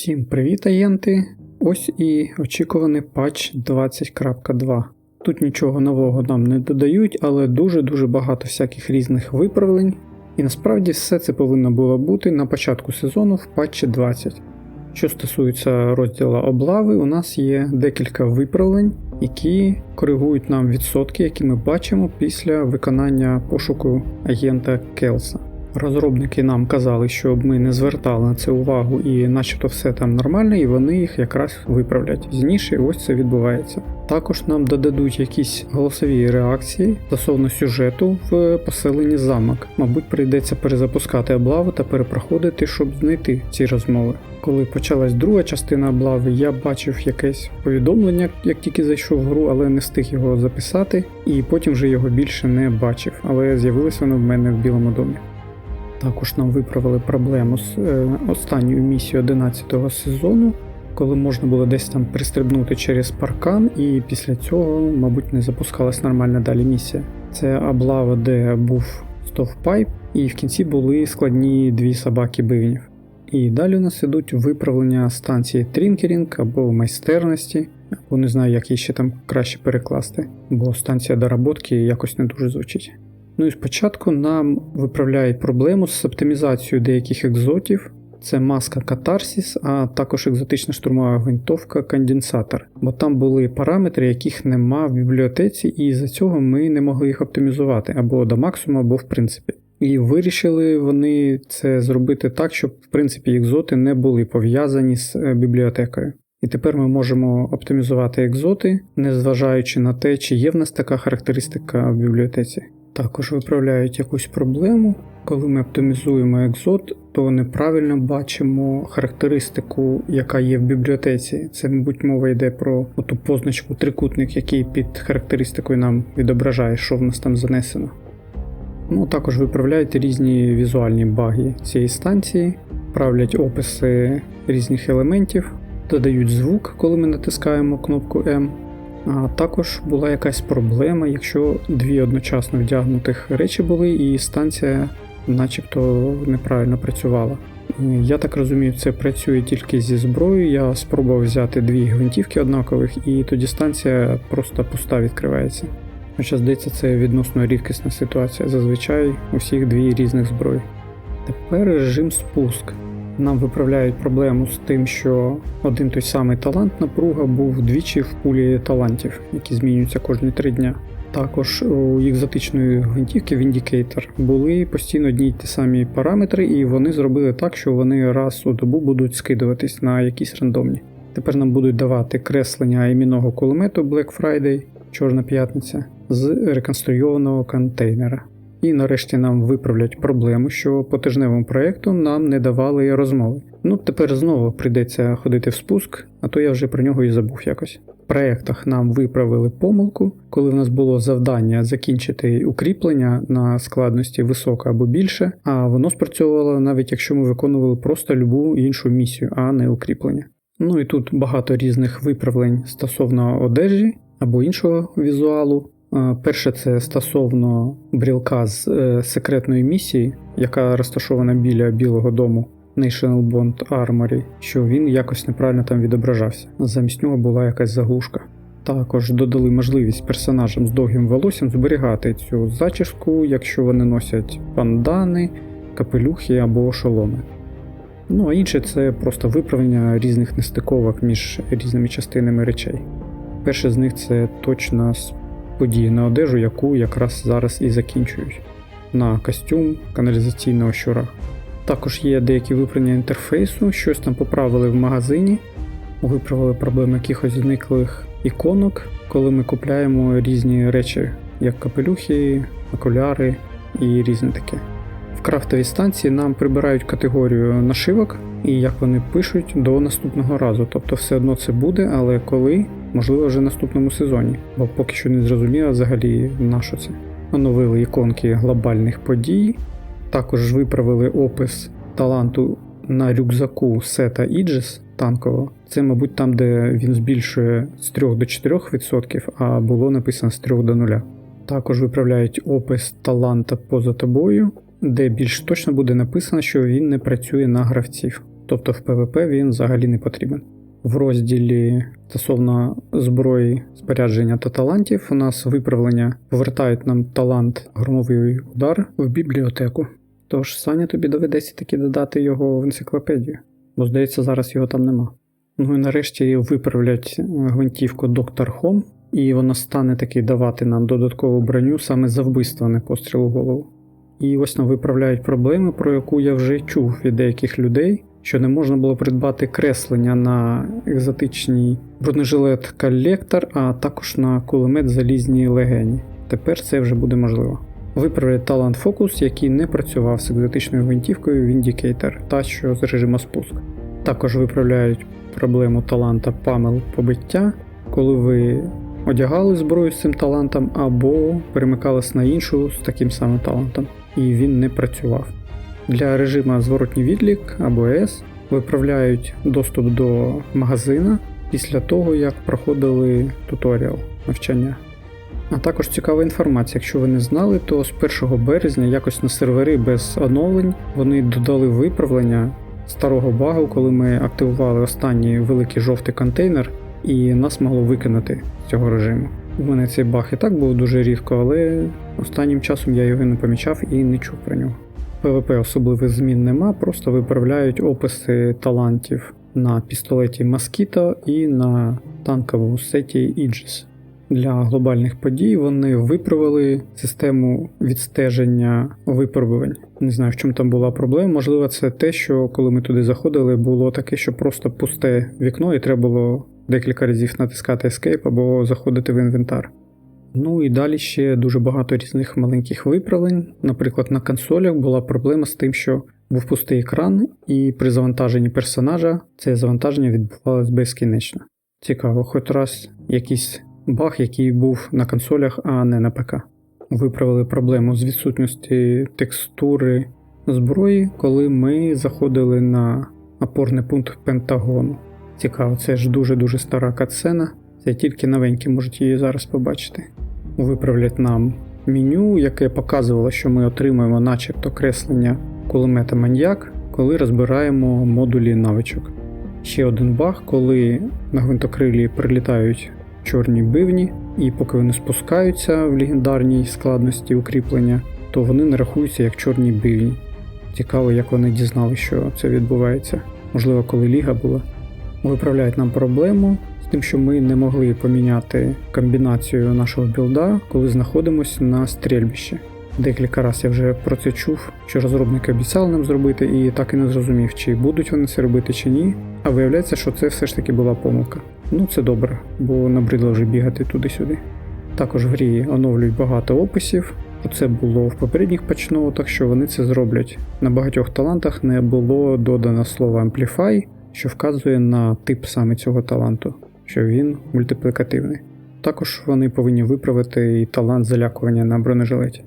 Всім привіт, агенти! Ось і очікуваний патч 20.2. Тут нічого нового нам не додають, але дуже-дуже багато всяких різних виправлень. І насправді все це повинно було бути на початку сезону в патчі 20. Що стосується розділу облави, у нас є декілька виправлень, які коригують нам відсотки, які ми бачимо після виконання пошуку агента Келса. Розробники нам казали, щоб ми не звертали на це увагу і начебто все там нормально, і вони їх якраз виправлять. Пізніше ось це відбувається. Також нам додадуть якісь голосові реакції стосовно сюжету в поселенні замок. Мабуть, прийдеться перезапускати облаву та перепроходити, щоб знайти ці розмови. Коли почалась друга частина облави, я бачив якесь повідомлення, як тільки зайшов в гру, але не встиг його записати, і потім вже його більше не бачив, але з'явилось воно в мене в Білому домі. Також нам виправили проблему з е, останньою місією 11 сезону, коли можна було десь там пристрибнути через паркан, і після цього, мабуть, не запускалась нормальна далі місія. Це облава, де був стовпайп, і в кінці були складні дві собаки бивнів. І далі у нас ідуть виправлення станції Трінкерінг або майстерності, або не знаю, як її ще там краще перекласти, бо станція доработки якось не дуже звучить. Ну і спочатку нам виправляють проблему з оптимізацією деяких екзотів. Це маска Катарсіс, а також екзотична штурмова гвинтовка конденсатор. Бо там були параметри, яких нема в бібліотеці, і за цього ми не могли їх оптимізувати або до максимуму, або в принципі. І вирішили вони це зробити так, щоб в принципі екзоти не були пов'язані з е, бібліотекою. І тепер ми можемо оптимізувати екзоти, незважаючи на те, чи є в нас така характеристика в бібліотеці. Також виправляють якусь проблему. Коли ми оптимізуємо екзот, то неправильно бачимо характеристику, яка є в бібліотеці. Це, мабуть, мова йде про ту позначку трикутник, який під характеристикою нам відображає, що в нас там занесено. Ну, Також виправляють різні візуальні баги цієї станції, правлять описи різних елементів, додають звук, коли ми натискаємо кнопку M. А також була якась проблема, якщо дві одночасно вдягнутих речі були, і станція начебто неправильно працювала. Я так розумію, це працює тільки зі зброєю. Я спробував взяти дві гвинтівки однакових, і тоді станція просто пуста відкривається. Хоча здається, це відносно рідкісна ситуація. Зазвичай у всіх дві різних зброї. Тепер режим спуск нам виправляють проблему з тим, що один той самий талант напруга був двічі в пулі талантів, які змінюються кожні три дня. Також у екзотичної гвинтівки Vindicator були постійно одні й ті самі параметри, і вони зробили так, що вони раз у добу будуть скидуватись на якісь рандомні. Тепер нам будуть давати креслення іменного кулемету Black Friday, Чорна п'ятниця, з реконструйованого контейнера. І нарешті нам виправлять проблему, що по тижневому проєкту нам не давали розмови. Ну тепер знову прийдеться ходити в спуск, а то я вже про нього і забув якось. В проєктах нам виправили помилку, коли в нас було завдання закінчити укріплення на складності висока або більше, а воно спрацьовувало навіть якщо ми виконували просто любу іншу місію, а не укріплення. Ну і тут багато різних виправлень стосовно одежі або іншого візуалу. Перше, це стосовно брілка з е, секретної місії, яка розташована біля Білого дому National Bond Armory, що він якось неправильно там відображався. Замість нього була якась заглушка. Також додали можливість персонажам з довгим волоссям зберігати цю зачіску, якщо вони носять пандани, капелюхи або шоломи. Ну а інше це просто виправлення різних нестиковок між різними частинами речей. Перше з них це точно події на одежу, яку якраз зараз і закінчують, на костюм каналізаційного щура. Також є деякі виправлення інтерфейсу, щось там поправили в магазині, виправили проблеми якихось зниклих іконок, коли ми купляємо різні речі, як капелюхи, окуляри і різне таке. В крафтовій станції нам прибирають категорію нашивок і як вони пишуть до наступного разу. Тобто все одно це буде, але коли можливо вже в наступному сезоні, бо поки що не зрозуміло взагалі на що це. Оновили іконки глобальних подій, також виправили опис таланту на рюкзаку сета Іджес танкового. Це, мабуть, там, де він збільшує з 3 до 4%, а було написано з 3 до 0. Також виправляють опис таланта поза тобою, де більш точно буде написано, що він не працює на гравців. тобто в ПВП він взагалі не потрібен. В розділі стосовно зброї, спорядження та талантів у нас виправлення повертають нам талант громовий удар в бібліотеку. Тож Саня тобі доведеться таки додати його в енциклопедію, бо здається, зараз його там нема. Ну і нарешті виправлять е, гвинтівку Доктор Хом, і вона стане таки давати нам додаткову броню саме за вбивство, не постріл у голову. І ось нам виправляють проблеми, про яку я вже чув від деяких людей, що не можна було придбати креслення на екзотичний бронежилет колектор, а також на кулемет залізні легені. Тепер це вже буде можливо. Виправлять талант фокус, який не працював з екзотичною гвинтівкою Vindicator, та що з режиму спуск. Також виправляють проблему таланта памел побиття, коли ви одягали зброю з цим талантом або перемикались на іншу з таким самим талантом, і він не працював. Для режиму зворотній відлік або S виправляють доступ до магазина після того, як проходили туторіал навчання. А також цікава інформація, якщо ви не знали, то з 1 березня якось на сервери без оновлень вони додали виправлення старого багу, коли ми активували останній великий жовтий контейнер, і нас могло викинути з цього режиму. У мене цей баг і так був дуже рідко, але останнім часом я його не помічав і не чув про нього. ПВП особливих змін нема, просто виправляють описи талантів на пістолеті Mosquito і на танковому сеті Aegis. Для глобальних подій вони виправили систему відстеження випробувань. Не знаю, в чому там була проблема. Можливо, це те, що коли ми туди заходили, було таке, що просто пусте вікно, і треба було декілька разів натискати Escape або заходити в інвентар. Ну і далі ще дуже багато різних маленьких виправлень. Наприклад, на консолях була проблема з тим, що був пустий екран, і при завантаженні персонажа це завантаження відбувалось безкінечно. Цікаво, хоч раз якийсь баг, який був на консолях, а не на ПК. Виправили проблему з відсутності текстури зброї, коли ми заходили на опорний пункт Пентагону. Цікаво, це ж дуже-дуже стара катсцена. Це тільки новенькі можуть її зараз побачити. Виправлять нам меню, яке показувало, що ми отримуємо начебто креслення кулемета маньяк, коли розбираємо модулі навичок. Ще один баг, коли на гвинтокрилі прилітають чорні бивні, і поки вони спускаються в легендарній складності укріплення, то вони не рахуються як чорні бивні. Цікаво, як вони дізнали, що це відбувається. Можливо, коли ліга була. Виправляють нам проблему тим, що ми не могли поміняти комбінацію нашого білда, коли знаходимося на стрільбищі. Декілька разів я вже про це чув, що розробники обіцяли нам зробити, і так і не зрозумів, чи будуть вони це робити чи ні. А виявляється, що це все ж таки була помилка. Ну це добре, бо набридло вже бігати туди-сюди. Також в грі оновлюють багато описів. Це було в попередніх патчноутах, що вони це зроблять. На багатьох талантах не було додано слово Amplify, що вказує на тип саме цього таланту, що він мультиплікативний. Також вони повинні виправити і талант залякування на бронежилеті.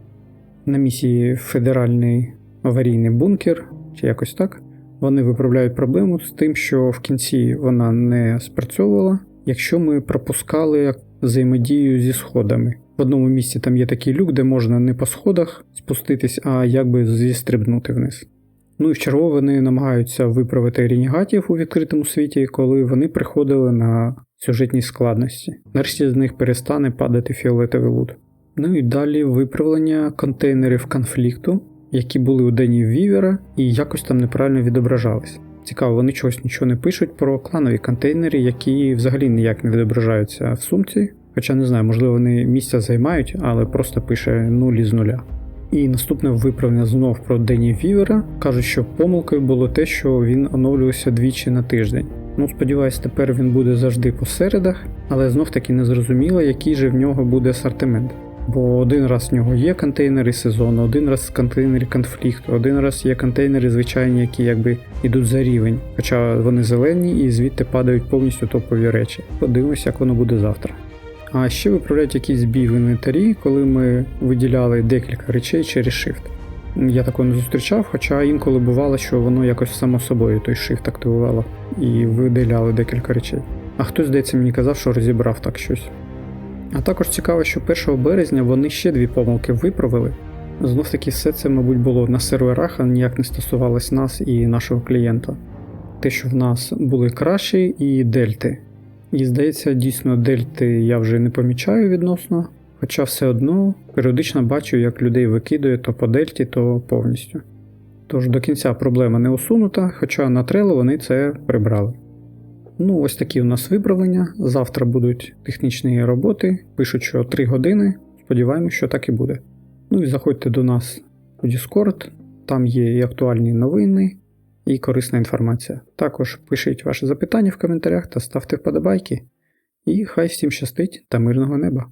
На місії Федеральний аварійний бункер, чи якось так, вони виправляють проблему з тим, що в кінці вона не спрацьовувала, якщо ми пропускали взаємодію зі сходами. В одному місці там є такий люк, де можна не по сходах спуститись, а якби зістрибнути вниз. Ну і чергово вони намагаються виправити ренегатів у відкритому світі, коли вони приходили на сюжетній складності. Нарешті з них перестане падати фіолетовий лут. Ну і далі виправлення контейнерів конфлікту, які були у Дені Вівера і якось там неправильно відображались. Цікаво, вони чогось нічого не пишуть про кланові контейнери, які взагалі ніяк не відображаються в сумці. Хоча не знаю, можливо, вони місця займають, але просто пише 0 із нуля. І наступне виправлення знов про Дені Вівера. Кажуть, що помилкою було те, що він оновлювався двічі на тиждень. Ну, сподіваюсь, тепер він буде завжди по середах, але знов таки не зрозуміло, який же в нього буде асортимент. Бо один раз в нього є контейнери сезону, один раз контейнери конфлікту, один раз є контейнери звичайні, які якби йдуть за рівень, хоча вони зелені і звідти падають повністю топові речі. Подивимось, як воно буде завтра. А ще виправляють якийсь збій в інвентарі, коли ми виділяли декілька речей через Shift. Я такого не зустрічав, хоча інколи бувало, що воно якось само собою той Shift активувало і виділяли декілька речей. А хтось, здається, мені казав, що розібрав так щось. А також цікаво, що 1 березня вони ще дві помилки виправили. Знов таки все це, мабуть, було на серверах, а ніяк не стосувалось нас і нашого клієнта. те, що в нас були кращі і дельти. І здається, дійсно, дельти я вже не помічаю відносно, хоча все одно періодично бачу, як людей викидує то по дельті, то повністю. Тож до кінця проблема не усунута, хоча на Trello вони це прибрали. Ну, ось такі у нас виправлення. Завтра будуть технічні роботи. Пишуть, що 3 години. Сподіваємось, що так і буде. Ну і заходьте до нас у Discord, там є і актуальні новини, і корисна інформація. Також пишіть ваші запитання в коментарях та ставте вподобайки. І хай всім щастить та мирного неба!